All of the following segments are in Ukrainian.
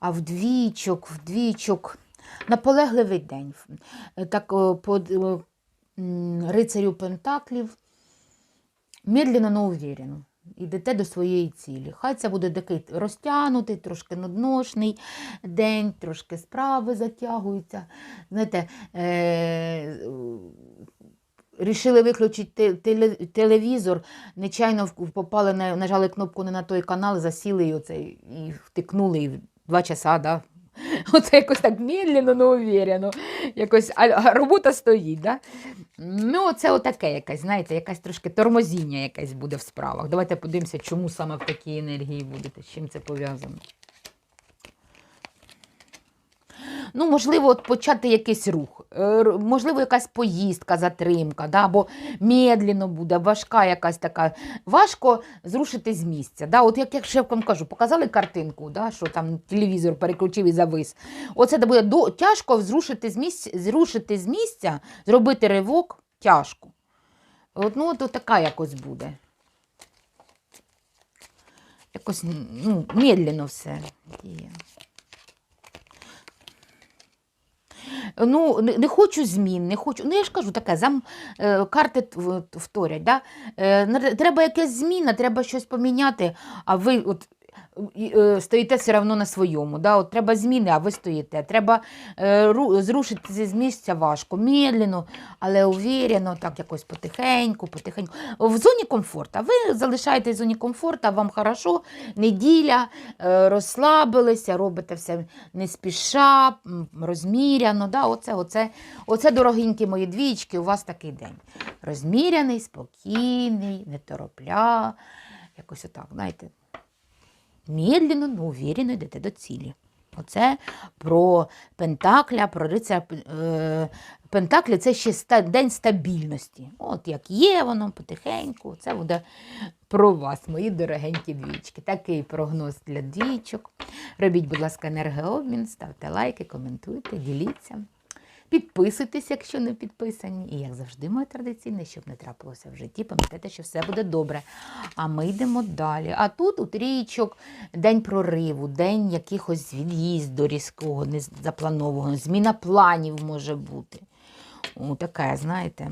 а вдвічок, вдвічок. Наполегливий день. Е, Так по рицарю Пентаклів медленно, но уверенно. Йдете до своєї цілі. Хай це буде такий розтягнутий, трошки нудношний день, трошки справи затягуються. Знаєте, е- рішили виключити теле- телевізор, нечайно попали, нажали кнопку не на той канал, засіли і, оце, і втикнули і два часа, да? Оце якось так медленно, не уверено, Якось, а, робота стоїть. Да? Ну, це отаке якась, знаєте, якась трошки тормозіння якесь буде в справах. Давайте подивимося, чому саме в такій енергії будете, з чим це пов'язано. Ну, можливо, от почати якийсь рух, Е, можливо, якась поїздка, затримка, да? або медленно буде, важка якась така. Важко зрушити з місця. Да? От як, як ще вам кажу, показали картинку, да? що там телевізор переключив і завис. Оце буде до, тяжко зрушити з місця, зрушити з місця, зробити ривок тяжко. От, ну, от така якось буде. Якось ну, медленно все діє. Ну, не, не хочу змін, не хочу. Ну, я ж кажу, таке, зам, е, карти вторять. Да? Е, треба якась зміна, треба щось поміняти, а ви от, стоїте все одно на своєму. Да? От, треба зміни, а ви стоїте. Треба е, ру, з місця важко, медленно, але уверено, так якось потихеньку, потихеньку. В зоні комфорту. Ви залишаєтесь в зоні комфорту, вам хорошо, неділя, е, розслабилися, робите все не спіша, розміряно. Да? Оце, оце, оце, дорогенькі мої двічки, у вас такий день. Розміряний, спокійний, не торопля. Якось отак, знаєте. Медленно, но уверенно йдете до цілі. Оце про Пентакля, про рицаря е, Пентаклі це ще ста, день стабільності. От як є воно потихеньку. Це буде про вас, мої дорогенькі двічки. Такий прогноз для двічок. Робіть, будь ласка, енергообмін, ставте лайки, коментуйте, діліться. Підписуйтесь, якщо не підписані. І як завжди, моє традиційне, щоб не трапилося в житті, пам'ятайте, що все буде добре. А ми йдемо далі. А тут у трійчок день прориву, день якихось від'їзду різкого, незапланованого, зміна планів може бути. О, таке, знаєте.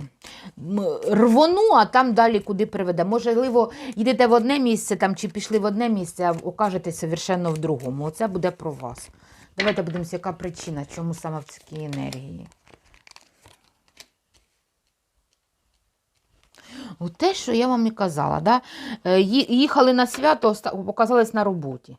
Рвону, а там далі куди приведе. Можливо, йдете в одне місце там, чи пішли в одне місце, а окажетесь совершенно в другому. Оце буде про вас. Давайте подивимося, яка причина, чому саме в цій енергії. О, те, що я вам і казала, да? Е, їхали на свято, показались на роботі.